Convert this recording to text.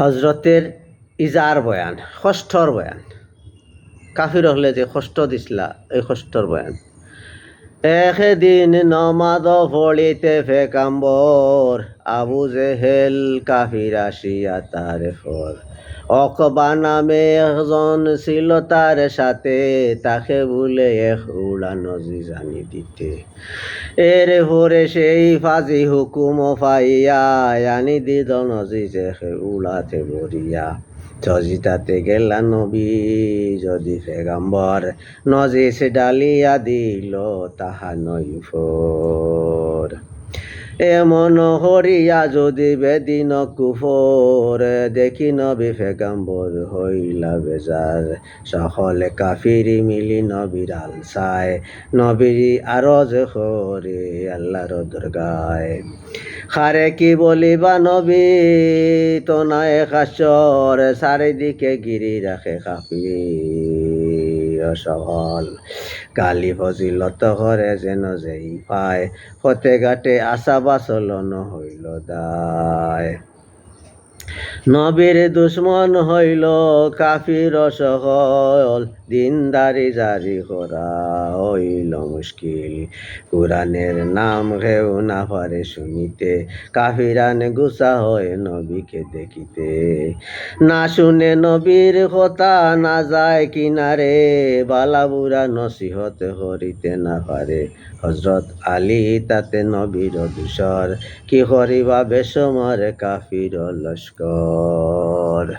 হজরতের ইজার বয়ান ষষ্ঠর বয়ান। কাফির হলে যে ষষ্ঠ দিছিলা এই ষষ্ঠর বয়ান। একদিন নমাদ ফলিতে ফেকাম্বর আবু জেহেল কাফির আসিয়া তার ফর অকবা নামে একজন ছিল তার সাথে, তাকে বলে এক নজি জানি দিতে। এর ভরে সেই ফাজি হুকুম ফাইয়া আনি দিদ নজি যে উড়াতে বরিয়া। চজিতাতে গেলা নবী, যদি ফেগাম্বর নজিস ডালিয়া দিল তাহা নইফর এমন হরিয়া যদি বেদিন কুফর, দেখি নবী ফেগাম্বর হইলা বেজার। সকলে কাফিরি মিলি নবীর আলসায়, নবীর আরজ হরে আল্লাহর দরগায়। খারে কি বলিবা নবী? তো নাই কাশর চারিদিকে গিরি রাখে কাপি সহল। গালি ফজিলত করে যেন যেই পায় হতে ঘাটে আশা বাচলন হইল দায়। নবীর দুশ্মন হইল কাফির সকল দিনদারি জারি করা হইল মুশকিল। কোরআনের নাম ঘেউ না পারে শুনিতে, কাফিরান গুসা হয় নবীকে দেখিতে। না শুনে নবীর কথা না যায় কিনারে বালাবুরা নসিহত করিতে না পারে। হজরত আলী তাতে নবীর দুসর কি করিবা বেসমর কাফির লস্কর? God.